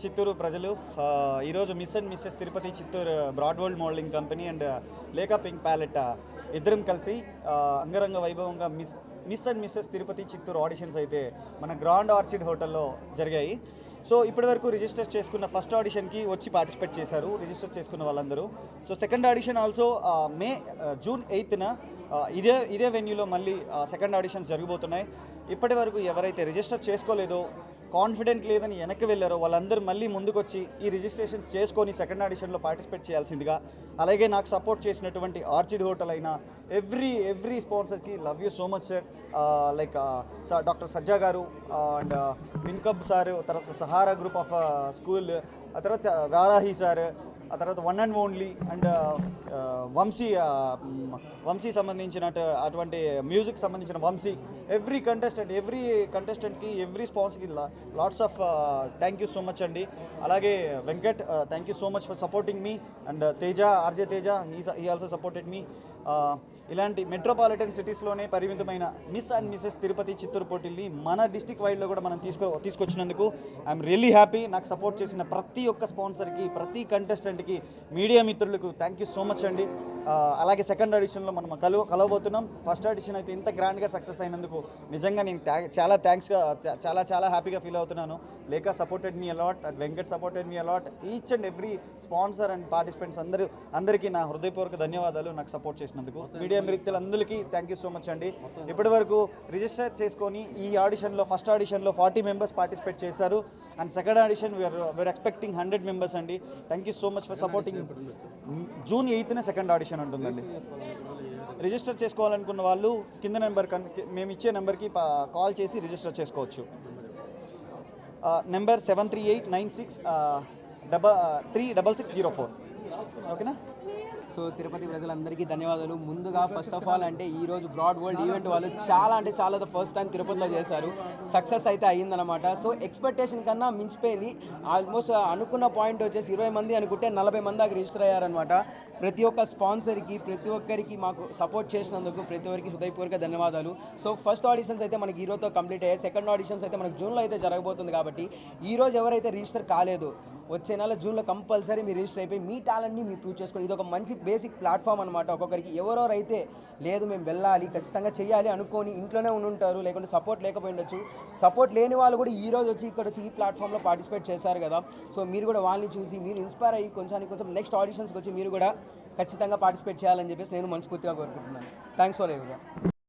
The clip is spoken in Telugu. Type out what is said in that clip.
చిత్తూరు ప్రజలు ఈరోజు miss and Mrs Tirupati Chittoor Broadworld modelling company and Leka pink palette ఇద్దరం కలిసి అంగరంగ వైభవంగా miss miss and Mrs Tirupati Chittoor auditions అయితే మన గ్రాండ్ ఆర్చిడ్ హోటల్లో జరిగాయి. సో ఇప్పటివరకు రిజిస్టర్ చేసుకున్న ఫస్ట్ ఆడిషన్కి వచ్చి పార్టిసిపేట్ చేశారు రిజిస్టర్ చేసుకున్న వాళ్ళందరూ. So second audition also May June ఎయిత్న ఇదే ఇదే వెన్యూలో మళ్ళీ సెకండ్ ఆడిషన్స్ జరగబోతున్నాయి. ఇప్పటి వరకు ఎవరైతే రిజిస్టర్ చేసుకోలేదో కాన్ఫిడెంట్ లేదని వెనక్కి వెళ్ళారో వాళ్ళందరూ మళ్ళీ ముందుకొచ్చి ఈ రిజిస్ట్రేషన్స్ చేసుకొని సెకండ్ ఆడిషన్లో పార్టిసిపేట్ చేయాల్సిందిగా అలాగే నాకు సపోర్ట్ చేసినటువంటి ఆర్చిడ్ హోటల్ అయిన every every స్పాన్సర్స్కి love you so much sir like sir doctor Sajja garu and విన్కబ్ sir తర్వాత సహారా గ్రూప్ ఆఫ్ స్కూల్ ఆ తర్వాత వారాహి సార్ ఆ తర్వాత one and only and Vamshi Vamshi సంబంధించిన అటువంటి మ్యూజిక్ సంబంధించిన వంశీ ఎవ్రీ కంటెస్టెంట్ ఎవ్రీ కంటెస్టెంట్కి every స్పాన్స్కి lots of thank you so much అండి. అలాగే Venkat thank you so much for supporting me and Teja RJ Teja he also supported me ఇలాంటి మెట్రోపాలిటన్ సిటీస్లోనే పరిమితమైన miss and Mrs Tirupati Chittoor పోటీల్ని మన డిస్టిక్ వైడ్లో కూడా మనం తీసుకో తీసుకొచ్చినందుకు ఐఎమ్ రియల్లీ హ్యాపీ నాకు సపోర్ట్ చేసిన ప్రతి ఒక్క స్పాన్సర్కి ప్రతి కంటెస్టెంట్కి మీడియా మిత్రులకు థ్యాంక్ యూ సో మచ్ అండి. అలాగే సెకండ్ ఆడిషన్లో మనం కలవ కలవబోతున్నాం. ఫస్ట్ ఆడిషన్ అయితే ఇంత గ్రాండ్గా సక్సెస్ అయినందుకు నిజంగా నేను చాలా థ్యాంక్స్గా చాలా చాలా హ్యాపీగా ఫీల్ అవుతున్నాను. Leka supported me a lot at Venkat supported me a lot. Each and every sponsor and participants అందరూ అందరికీ నా హృదయపూర్వక ధన్యవాదాలు నాకు సపోర్ట్ చేసినందుకు. మీడియా మిత్రులందరికీ థ్యాంక్ యూ సో మచ్ అండి. ఇప్పటి వరకు రిజిస్టర్ చేసుకొని ఈ ఆడిషన్లో ఫస్ట్ ఆడిషన్లో ఫార్టీ మెంబర్స్ పార్టిసిపేట్ చేశారు. And second audition we're we're expecting hundred members అండి. Thank you so much for supporting June ఎయిత్న second audition. ఉంటుందండి రిజిస్టర్ చేసుకోవాలనుకున్న వాళ్ళు కింద నెంబర్ కన్ మేము ఇచ్చే నెంబర్కి కాల్ చేసి రిజిస్టర్ చేసుకోవచ్చు. Number seven three eight nine six double three double six zero four. ఓకేనా? సో తిరుపతి ప్రజలందరికీ ధన్యవాదాలు. ముందుగా ఫస్ట్ ఆఫ్ ఆల్ అంటే ఈ రోజు బ్రాడ్ వరల్డ్ ఈవెంట్ వాళ్ళు చాలా అంటే చాలా ఫస్ట్ టైం తిరుపతిలో చేశారు. సక్సెస్ అయితే అయ్యిందనమాట సో ఎక్స్పెక్టేషన్ కన్నా మించిపోయింది. ఆల్మోస్ట్ అనుకున్న పాయింట్ వచ్చేసి ఇరవై మంది అనుకుంటే నలభై మంది దాకా రిజిస్టర్ అయ్యారనమాట ప్రతి ఒక్క స్పాన్సర్కి ప్రతి ఒక్కరికి మాకు సపోర్ట్ చేసినందుకు ప్రతి ఒక్కరికి హృదయపూర్వక ధన్యవాదాలు. సో ఫస్ట్ ఆడిషన్స్ అయితే మనకి ఈరోజుతో కంప్లీట్ అయ్యాయి. సెకండ్ ఆడిషన్స్ అయితే మనకి జూన్లో అయితే జరగబోతుంది కాబట్టి ఈ రోజు ఎవరైతే రిజిస్టర్ కాలేదు వచ్చే నెల జూన్లో కంపల్సరీ మీరు రిజిస్టర్ అయిపోయి మీ టాలెంట్ని మీరు ప్రూవ్ చేసుకోండి. ఇది ఒక మంచి బేసిక్ ప్లాట్ఫామ్ అనమాట ఒక్కొక్కరికి ఎవరెవరైతే లేదు మేము వెళ్ళాలి ఖచ్చితంగా చేయాలి అనుకొని ఇంట్లోనే ఉండి ఉంటారు లేకుంటే సపోర్ట్ లేకపోయి ఉండొచ్చు. సపోర్ట్ లేని వాళ్ళు కూడా ఈ రోజు వచ్చి ఇక్కడ వచ్చి ఈ ప్లాట్ఫామ్లో పార్టిసిపేట్ చేశారు కదా. సో మీరు కూడా వాళ్ళని చూసి మీరు ఇన్స్పైర్ అయ్యి కొంచెం కొంచెం నెక్స్ట్ ఆడిషన్స్కి వచ్చి మీరు కూడా ఖచ్చితంగా పార్టిసిపేట్ చేయాలని చెప్పేసి నేను మనస్ఫూర్తిగా కోరుకుంటున్నాను. థ్యాంక్స్ ఫర్ ఎవరు